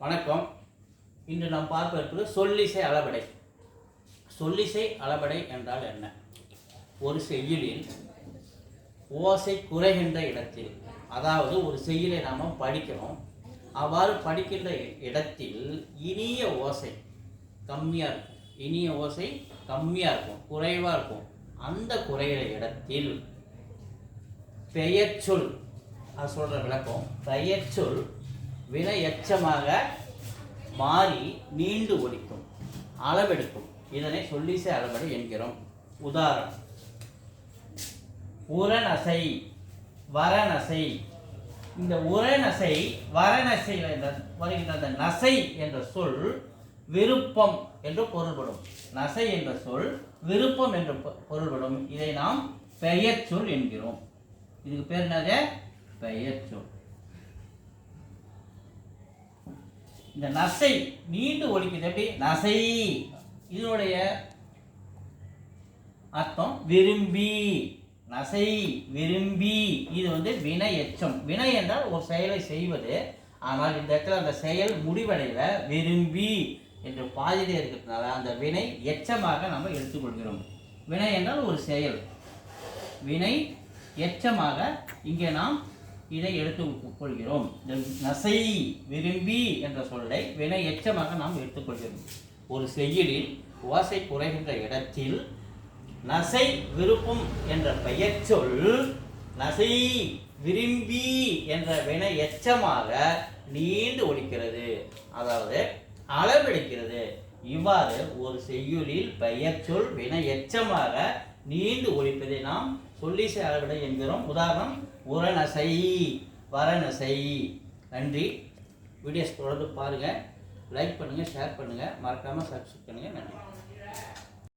வணக்கம். இன்று நாம் பார்க்க இருப்பது சொல்லிசை அளபடை. சொல்லிசை அளபடை என்றால் என்ன? ஒரு செய்யுளில் ஓசை குறைகின்ற இடத்தில் அதாவது ஒரு செய்யுளை நாம் படிக்கிறோம். அவ்வாறு படிக்கின்ற இடத்தில் இனிய ஓசை கம்மியாக இருக்கும். இனிய ஓசை கம்மியாக இருக்கும் குறைவாக இருக்கும். அந்த குறைகிற இடத்தில் பெயர்ச்சொல் அது சொல்கிற விளக்கம். பெயர்ச்சொல் வினை எச்சமாக மாறி நீண்டு ஒலிக்கும் அளவெடுக்கும். இதனை சொல்லிசை அளவெடு என்கிறோம். உதாரணம். உரநசை வரநசை. இந்த உரநசை வரநசையில் என்ற வருகின்ற அந்த நசை என்ற சொல் விருப்பம் என்று பொருள்படும். நசை என்ற சொல் விருப்பம் என்று பொ- பொருள்படும். இதை நாம் பெயர்ச்சொல் என்கிறோம். இதுக்கு பேர் என்னது? பெயர்ச்சொல். இந்த நசை நீண்டு ஒலிக்குது எப்படி? நசை. இதனுடைய அர்த்தம் விரும்பி. நசை விரும்பி. இது வந்து வினை எச்சம் வினை என்றால் ஒரு செயலை செய்வது. ஆனால் இந்த இடத்துல அந்த செயல் முடிவடையில. விரும்பி என்று பாதியிலே இருக்கிறதுனால அந்த வினை எச்சமாக நம்ம எடுத்துக்கொள்கிறோம். வினை என்றால் ஒரு செயல். வினை எச்சமாக இங்கே நாம் இதை எடுத்து கொள்கிறோம் நசை விரும்பி என்ற சொல்லை வினை எச்சமாக நாம் எடுத்துக்கொள்கிறோம். ஒரு செய்யுளில் ஓசை குறைகின்ற இடத்தில் நசை விருப்பம் என்ற பெயர் சொல் நசை விரும்பி என்ற வினை எச்சமாக நீண்டு ஒழிக்கிறது அதாவது அளவெடுக்கிறது. இவ்வாறு ஒரு செய்யுளில் பெயர் சொல் வினை எச்சமாக நீண்டு ஒழிப்பதை நாம் சொல்லிசை அளவிட என்கிறோம். உதாரணம் உரநசை வரநசை நன்றி. வீடியோஸ் தொடர்ந்து பாருங்கள் லைக் பண்ணுங்கள் ஷேர் பண்ணுங்கள் மறக்காமல் சப்ஸ்கிரைப் பண்ணுங்கள் நன்றி.